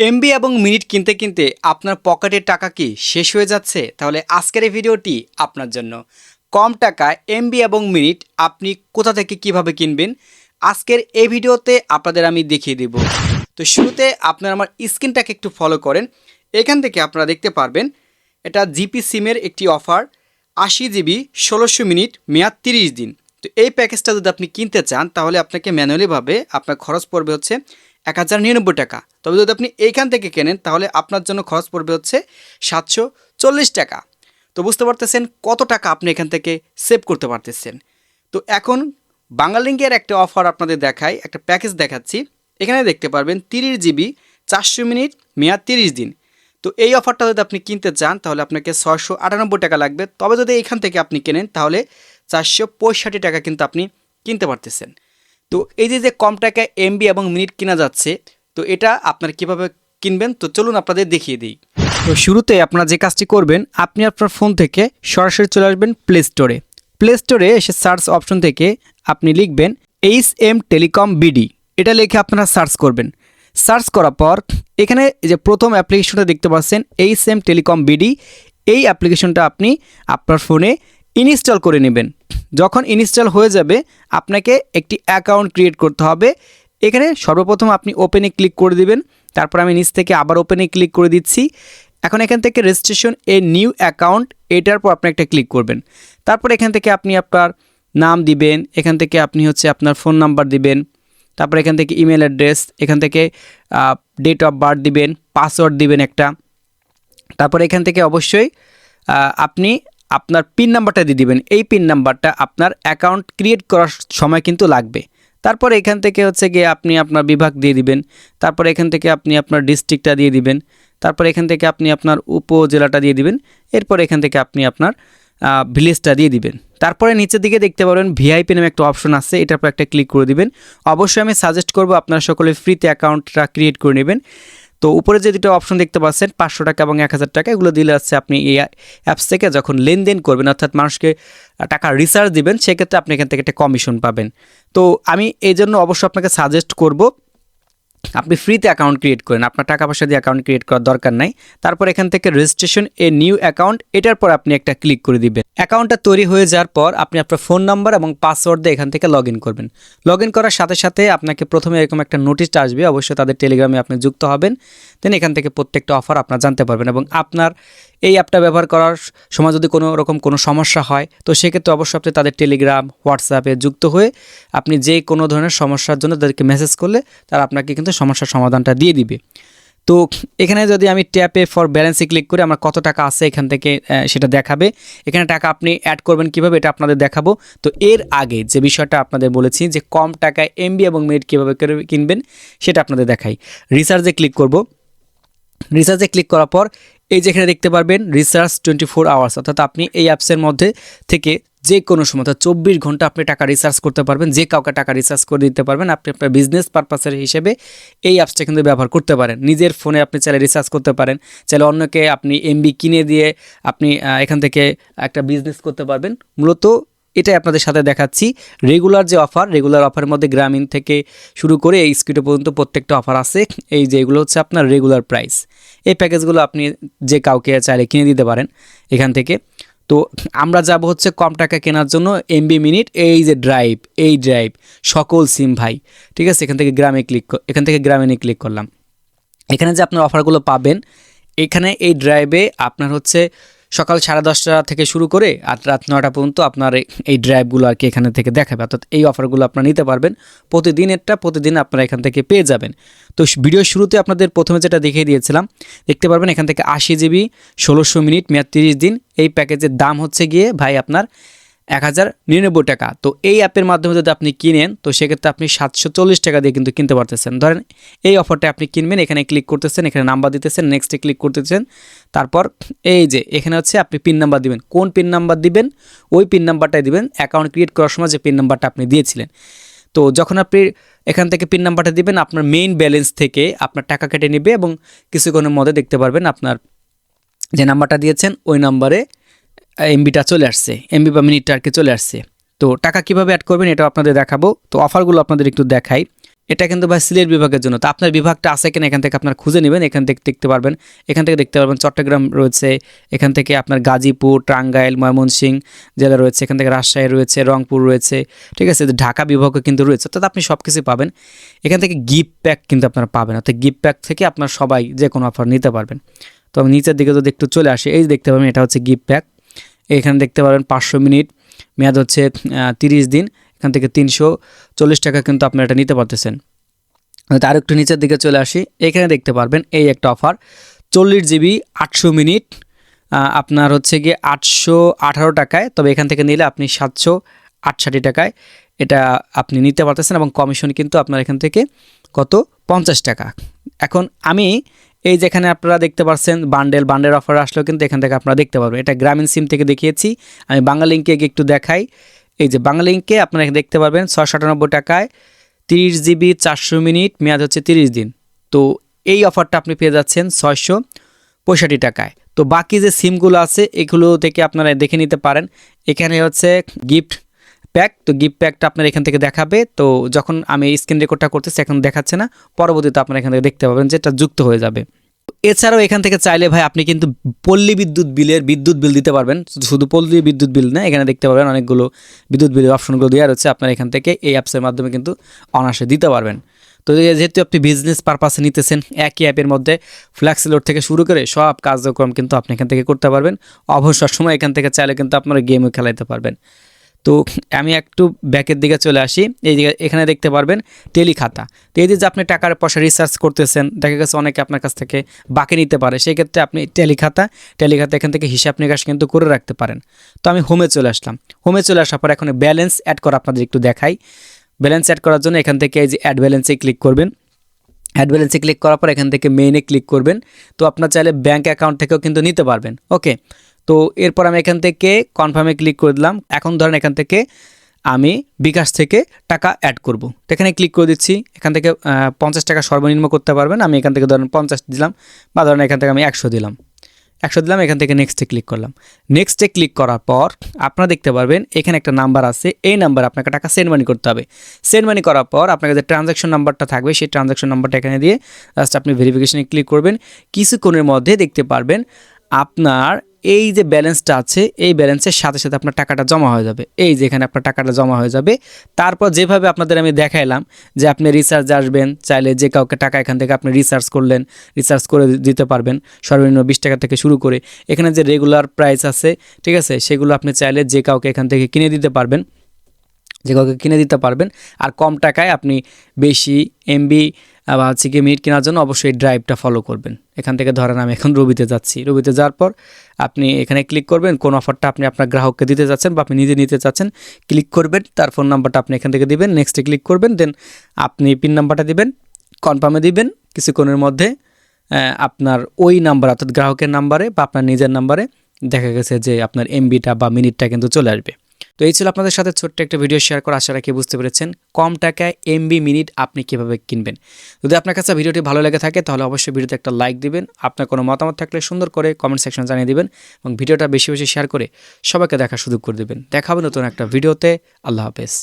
MB এবং minute কিনতে কিনতে আপনার পকেটের টাকা কি শেষ হয়ে যাচ্ছে? তাহলে আজকের এই ভিডিওটি আপনার জন্য। কম টাকায় এমবি এবং মিনিট আপনি কোথা থেকে কীভাবে কিনবেন? আজকের এই ভিডিওতে আপনাদের আমি দেখিয়ে দেব। তো শুরুতে আপনারা আমার স্ক্রিনটাকে একটু ফলো করেন। এখান থেকে আপনারা দেখতে পারবেন, এটা জিপি সিমের একটি অফার আশি জিবি ষোলোশো মিনিট, মেয়াদ তিরিশ দিন। তো এই প্যাকেজটা যদি আপনি কিনতে চান, তাহলে আপনাকে ম্যানুয়ালিভাবে আপনার খরচ পড়বে হচ্ছে এক হাজার নিরানব্বই টাকা। তবে যদি আপনি এইখান থেকে কেনেন, তাহলে আপনার জন্য খরচ পড়বে হচ্ছে সাতশো চল্লিশ টাকা। তো বুঝতে পারতেছেন কত টাকা আপনি এখান থেকে সেভ করতে পারতেছেন। তো এখন বাংলালিঙ্কের একটা অফার আপনাদের দেখাই, একটা প্যাকেজ দেখাচ্ছি। এখানে দেখতে পারবেন তিরিশ জিবি চারশো মিনিট, মেয়াদ তিরিশ দিন। তো এই অফারটা যদি আপনি কিনতে চান, তাহলে আপনাকে ছয়শো আটানব্বই টাকা লাগবে। তবে যদি এখান থেকে আপনি কেনেন, তাহলে চারশো পঁয়ষট্টি টাকা কিন্তু আপনি কিনতে পারতেছেন। তো এই যে যে কম টাকায় এমবি এবং মিনিট কেনা যাচ্ছে, তো এটা আপনার কীভাবে কিনবেন? তো চলুন আপনাদের দেখিয়ে দিই। তো শুরুতে আপনারা যে কাজটি করবেন, আপনি আপনার ফোন থেকে সরাসরি চলে আসবেন প্লে স্টোরে প্লে স্টোরে এসে সার্চ অপশন থেকে আপনি লিখবেন এইচ এম টেলিকম বিডি এটা লিখে আপনারা সার্চ করবেন। সার্চ করার পর এখানে যে প্রথম অ্যাপ্লিকেশনটা দেখতে পাচ্ছেন এইচ এম টেলিকম বিডি এই অ্যাপ্লিকেশনটা আপনি আপনার ফোনে ইনস্টল করে নেবেন। যখন ইনস্টল হয়ে যাবে, আপনাকে একটি অ্যাকাউন্ট ক্রিয়েট করতে হবে। এখানে সর্বপ্রথম আপনি ওপেনে ক্লিক করে দিবেন। তারপর আমি নিচ থেকে আবার ওপেনে ক্লিক করে দিচ্ছি। এখন এখান থেকে রেজিস্ট্রেশন এ নিউ অ্যাকাউন্ট, এটার পর আপনি একটা ক্লিক করবেন। তারপর এখান থেকে আপনি আপনার নাম দিবেন, এখান থেকে আপনি হচ্ছে আপনার ফোন নাম্বার দিবেন। তারপর এখান থেকে ইমেল অ্যাড্রেস, এখান থেকে ডেট অফ বার্থ দিবেন, পাসওয়ার্ড দিবেন একটা। তারপর এখান থেকে অবশ্যই আপনি আপনার পিন নাম্বারটা দিয়ে দিবেন। এই পিন নাম্বারটা আপনার অ্যাকাউন্ট ক্রিয়েট করার সময় কিন্তু লাগবে। তারপর এখান থেকে হচ্ছে গিয়ে আপনি আপনার বিভাগ দিয়ে দিবেন। তারপর এখান থেকে আপনি আপনার ডিস্ট্রিক্টটা দিয়ে দিবেন। তারপর এখান থেকে আপনি আপনার উপজেলাটা দিয়ে দিবেন। এরপর এখান থেকে আপনি আপনার ভিলেজটা দিয়ে দিবেন। তারপরে নিচের দিকে দেখতে পারবেন ভিআইপি নামে একটা অপশন আছে। এটার পর একটা ক্লিক করে দিবেন। অবশ্যই আমি সাজেস্ট করব আপনারা সকলে ফ্রিতে অ্যাকাউন্টটা ক্রিয়েট করে নেবেন। তো উপরে যে দুটো অপশন দেখতে পাচ্ছেন, পাঁচশো টাকা এবং এক হাজার টাকা, এগুলো দিলে আসছে আপনি এই অ্যাপস থেকে যখন লেনদেন করবেন, অর্থাৎ মানুষকে টাকা রিচার্জ দিবেন, সেক্ষেত্রে আপনি এখান থেকে একটা কমিশন পাবেন। তো আমি এই জন্য অবশ্যই আপনাকে সাজেস্ট করব আপনি ফ্রিতে অ্যাকাউন্ট ক্রিয়েট করেন। আপনার টাকা পয়সা দিয়ে অ্যাকাউন্ট ক্রিয়েট করার দরকার নাই। তারপর এখান থেকে রেজিস্ট্রেশন এ নিউ অ্যাকাউন্ট এটার পর আপনি একটা ক্লিক করে দিবেন। অ্যাকাউন্টটা তৈরি হয়ে যাওয়ার পর আপনি আপনার ফোন নাম্বার এবং পাসওয়ার্ড দিয়ে এখান থেকে লগ করবেন। লগ করার সাথে সাথে আপনাকে প্রথমে এরকম একটা নোটিশ আসবে। অবশ্যই তাদের টেলিগ্রামে আপনি যুক্ত হবেন। দেন এখান থেকে প্রত্যেকটা অফার আপনার জানতে পারবেন এবং আপনার এই অ্যাপটা ব্যবহার করার সময় যদি কোনো রকম কোনো সমস্যা হয়, তো সেক্ষেত্রে অবশ্যই আপনি তাদের টেলিগ্রাম হোয়াটসঅ্যাপে যুক্ত হয়ে আপনি যে কোনো ধরনের সমস্যার জন্য তাদেরকে মেসেজ করলে তারা আপনাকে কিন্তু সমস্যার সমাধানটা দিয়ে দিবে। তো এখানে যদি আমি ট্যাপে ফর ব্যালেন্সে ক্লিক করি আমার কত টাকা আছে এখান থেকে সেটা দেখাবে। এখানে টাকা আপনি অ্যাড করবেন কীভাবে এটা আপনাদের দেখাবো। তো এর আগে যে বিষয়টা আপনাদের বলেছি যে কম টাকায় এমবি এবং মিনিট কীভাবে কিনবেন, সেটা আপনাদের দেখাই। রিসার্চে ক্লিক করব। রিসার্চে ক্লিক করার পর এই যেখানে দেখতে পারবেন রিসার্চ টোয়েন্টি ফোর আওয়ার্স অর্থাৎ আপনি এই অ্যাপসের মধ্যে থেকে যে কোনো সময়, অর্থাৎ চব্বিশ ঘণ্টা আপনি টাকা রিসার্চ করতে পারবেন, যে কাউকে টাকা রিসার্চ করে দিতে পারবেন, আপনি আপনার বিজনেস পারপাসের হিসেবে এই অ্যাপসটা কিন্তু ব্যবহার করতে পারেন। নিজের ফোনে আপনি চাইলে রিসার্চ করতে পারেন, চাইলে অন্যকে আপনি এমবি কিনে দিয়ে আপনি এখান থেকে একটা বিজনেস করতে পারবেন। মূলত এটাই আপনাদের সাথে দেখাচ্ছি। রেগুলার যে অফার রেগুলার অফারের মধ্যে গ্রামীণ থেকে শুরু করে এই স্কিটো পর্যন্ত প্রত্যেকটা অফার আছে। এই যে এগুলো হচ্ছে আপনার রেগুলার প্রাইস এই প্যাকেজগুলো আপনি যে কাউকে চাইলে কিনে দিতে পারেন এখান থেকে। তো আমরা যাব হচ্ছে কম টাকা কেনার জন্য এমবি মিনিট এই যে ড্রাইভ এই ড্রাইভ সকল সিম ভাই। ঠিক আছে? এখান থেকে গ্রামে ক্লিক এখান থেকে গ্রামীণে ক্লিক করলাম। এখানে যে আপনার অফারগুলো পাবেন, এখানে এই ড্রাইভে আপনার হচ্ছে সকাল সাড়ে দশটা থেকে শুরু করে আর রাত নয়টা পর্যন্ত আপনার এই- এই ড্রাইভগুলো আর কি এখানে থেকে দেখাবে। অর্থাৎ এই অফারগুলো আপনারা নিতে পারবেন। প্রতিদিনেরটা প্রতিদিন আপনারা এখান থেকে পেয়ে যাবেন। তো ভিডিও শুরুতে আপনাদের প্রথমে যেটা দেখিয়ে দিয়েছিলাম, দেখতে পারবেন এখান থেকে আশি জিবি ষোলোশো মিনিট, মেয়াদ তিরিশ দিন। এই প্যাকেজের দাম হচ্ছে গিয়ে ভাই আপনার এক হাজার নিরানব্বই টাকা। তো এই অ্যাপের মাধ্যমে যদি আপনি কিনেন, তো সেক্ষেত্রে আপনি সাতশো চল্লিশ টাকা দিয়ে কিন্তু কিনতে পারতেছেন। ধরেন এই অফারটা আপনি কিনবেন, এখানে ক্লিক করতেছেন, এখানে নাম্বার দিতেছেন নেক্সটে ক্লিক করতেছেন। তারপর এই যে, এখানে হচ্ছে আপনি পিন নাম্বার দিবেন। কোন পিন নাম্বার দিবেন? ওই পিন নাম্বারটাই দিবেন। অ্যাকাউন্ট ক্রিয়েট করার সময় যে পিন নাম্বারটা আপনি দিয়েছিলেন। তো যখন আপনি এখান থেকে পিন নাম্বারটা দিবেন, আপনার মেইন ব্যালেন্স থেকে আপনার টাকা কেটে নেবে এবং কিছুক্ষণের মধ্যে দেখতে পারবেন আপনার যে নাম্বারটা দিয়েছেন, ওই নাম্বারে এমবিটা চলে আসছে। এমবি বা মিনিটটা আর চলে আসছে। তো টাকা কীভাবে অ্যাড করবেন এটা আপনাদের দেখাবো। তো অফারগুলো আপনাদের একটু দেখাই। এটা কিন্তু ভাই সিলেট বিভাগের জন্য। তো আপনার বিভাগটা আছে কিনা এখান থেকে আপনার খুঁজে নেবেন, এখান থেকে দেখতে পারবেন। এখান থেকে দেখতে পারবেন চট্টগ্রাম রয়েছে, এখান থেকে আপনার গাজীপুর, টাঙ্গাইল ময়মনসিংহ জেলা রয়েছে, এখান থেকে রাজশাহী রয়েছে, রংপুর রয়েছে, ঠিক আছে? ঢাকা বিভাগও কিন্তু রয়েছে। অর্থাৎ আপনি সব কিছু পাবেন। এখান থেকে গিফট প্যাক কিন্তু আপনারা পাবেন। অর্থাৎ গিফট প্যাক থেকে আপনার সবাই যে কোনো অফার নিতে পারবেন। তো আমি নিচের দিকে যদি একটু চলে আসি, এই দেখতে পাবেন এটা হচ্ছে গিফট প্যাক এখানে দেখতে পাবেন পাঁচশো মিনিট। মেয়াদ হচ্ছে তিরিশ দিন। এখান থেকে তিনশো চল্লিশ টাকা কিন্তু আপনারা এটা নিতে পারতেছেন। তার একটু নিচের দিকে চলে আসি। এখানে দেখতে পারবেন এই একটা অফার। চল্লিশ জিবি আটশো মিনিট আপনার হচ্ছে গিয়ে আটশো আঠারো টাকায়। তবে এখান থেকে নিলে আপনি সাতশো আটষাটি টাকায় এটা আপনি নিতে পারতেছেন এবং কমিশন কিন্তু আপনার এখান থেকে কত? পঞ্চাশ টাকা। এখন আমি এই যেখানে আপনারা দেখতে পাচ্ছেন বান্ডেল বান্ডেল অফার আসলেও কিন্তু এখান থেকে আপনারা দেখতে পারবেন। এটা গ্রামীণ সিম থেকে দেখিয়েছি। আমি বাংলা লিঙ্কে গিয়ে একটু দেখাই। এই যে বাংলা লিঙ্কে আপনারা দেখতে পারবেন ছশো টাকায় তিরিশ জিবি চারশো মিনিট, মেয়াদ হচ্ছে তিরিশ দিন। তো এই অফারটা আপনি পেয়ে যাচ্ছেন ছয়শো পঁয়ষট্টি টাকায়। তো বাকি যে সিমগুলো আছে, এগুলো থেকে আপনারা দেখে নিতে পারেন। এখানে হচ্ছে গিফট প্যাক তো গিফট প্যাকটা আপনার এখান থেকে দেখাবে। তো যখন আমি স্ক্রিন রেকর্ডটা করতেছি, এখন দেখাচ্ছে না। পরবর্তীতে আপনারা এখান থেকে দেখতে পাবেন যে এটা যুক্ত হয়ে যাবে। এছাড়াও এখান থেকে চাইলে ভাই আপনি কিন্তু পল্লী বিদ্যুৎ বিলের বিদ্যুৎ বিল দিতে পারবেন। শুধু পল্লী বিদ্যুৎ বিল না, এখানে দেখতে পাবেন অনেকগুলো বিদ্যুৎ বিলের অপশনগুলো দেওয়া রয়েছে। আপনার এখান থেকে এই অ্যাপসের মাধ্যমে কিন্তু অনায়াসে দিতে পারবেন। তো যেহেতু আপনি বিজনেস পারপাসে নিতেছেন, একই অ্যাপের মধ্যে ফ্ল্যাক্সি লোড থেকে শুরু করে সব কার্যক্রম কিন্তু আপনি এখান থেকে করতে পারবেন। অবসর সময় এখান থেকে চাইলে কিন্তু আপনারা গেমও খেলাইতে পারবেন। তো আমি একটু ব্যাকের দিকে চলে আসি। এই যে এখানে দেখতে পারবেন টেলি খাতা তো এই যে আপনি টাকার পয়সা রিসার্চ করতেছেন, দেখা গেছে অনেকে আপনার কাছ থেকে বাকি নিতে পারে। সেই ক্ষেত্রে আপনি টেলি খাতা টেলি খাতা এখান থেকে হিসাব নিকাশ কিন্তু করে রাখতে পারেন। তো আমি হোমে চলে আসলাম। হোমে চলে আসার পর এখন ব্যালেন্স অ্যাড করা আপনাদের একটু দেখাই। ব্যালেন্স অ্যাড করার জন্য এখান থেকে এই যে অ্যাড ব্যালেন্সে ক্লিক করবেন। অ্যাড ব্যালেন্সে ক্লিক করার পর এখান থেকে মেইনে ক্লিক করবেন। তো আপনার চাইলে ব্যাঙ্ক অ্যাকাউন্ট থেকেও কিন্তু নিতে পারবেন। ওকে তো এরপর আমি এখান থেকে কনফার্মে ক্লিক করে দিলাম। এখন ধরেন এখান থেকে আমি বিকাশ থেকে টাকা অ্যাড করব। এখানে ক্লিক করে দিচ্ছি। এখান থেকে পঞ্চাশ টাকা সর্বনিম্ন করতে পারবেন। আমি এখান থেকে ধরেন পঞ্চাশ দিলাম বা ধরেন এখান থেকে আমি একশো দিলাম। একশো দিলাম, এখান থেকে নেক্সটে ক্লিক করলাম। নেক্সটে ক্লিক করার পর আপনারা দেখতে পারবেন, এখানে একটা নাম্বার আছে। এই নাম্বার আপনাকে টাকা সেন্ড মানি করতে হবে। সেন্ড মানি করার পর আপনাকে যে ট্রানজ্যাকশন নাম্বারটা থাকবে, সেই ট্রানজ্যাকশন নাম্বারটা এখানে দিয়ে জাস্ট আপনি ভেরিফিকেশানে ক্লিক করবেন। কিছুক্ষণের মধ্যে দেখতে পারবেন, আপনার এই যে ব্যালেন্সটা আছে, এই ব্যালেন্সের সাথে সাথে আপনার টাকাটা জমা হয়ে যাবে। এই যে এখানে আপনার টাকাটা জমা হয়ে যাবে। তারপর যেভাবে আপনাদের আমি দেখাইলাম যে আপনি রিচার্জ আসবেন, চাইলে যে কাউকে টাকা এখান থেকে আপনি রিচার্জ করলেন রিচার্জ করে দিতে পারবেন। সর্বনিম্ন বিশ টাকা থেকে শুরু করে। এখানে যে রেগুলার প্রাইস আছে, ঠিক আছে? সেগুলো আপনি চাইলে যে কাউকে এখান থেকে কিনে দিতে পারবেন। যে কাউকে কিনে দিতে পারবেন। আর কম টাকায় আপনি বেশি এমবি বা হচ্ছে কি মিনিট কেনার জন্য অবশ্যই ড্রাইভটা ফলো করবেন। এখান থেকে ধরেন আমি এখন রবিতে যাচ্ছি। রবিতে যাওয়ার পর আপনি এখানে ক্লিক করবেন, কোন অফারটা আপনি আপনার গ্রাহককে দিতে চাচ্ছেন বা আপনি নিজে নিতে চাচ্ছেন ক্লিক করবেন, তার ফোন নাম্বারটা আপনি এখান থেকে দিবেন নেক্সটে ক্লিক করবেন দেন আপনি পিন নাম্বারটা দিবেন কনফার্মে দিবেন, কিছুক্ষণের মধ্যে আপনার ওই নাম্বার অর্থাৎ গ্রাহকের নাম্বারে বা আপনার নিজের নাম্বারে দেখা গেছে যে আপনার এমবিটা বা মিনিটটা কিন্তু চলে আসবে। তো এই ছিল আপনাদের সাথে ছোট্ট একটা ভিডিও শেয়ার করা। আশা রাখি বুঝতে পেরেছেন কম টাকায় এমবি মিনিট আপনি কীভাবে কিনবেন। যদি আপনার কাছে ভিডিওটি ভালো লেগে থাকে, তাহলে অবশ্যই ভিডিওতে একটা লাইক দিবেন। আপনার কোনো মতামত থাকলে সুন্দর করে কমেন্ট সেকশন জানিয়ে দিবেন এবং ভিডিওটা বেশি বেশি শেয়ার করে সবাইকে দেখা সুযোগ করে দেবেন। দেখা হবে নতুন একটা ভিডিওতে আল্লাহ হাফেজ।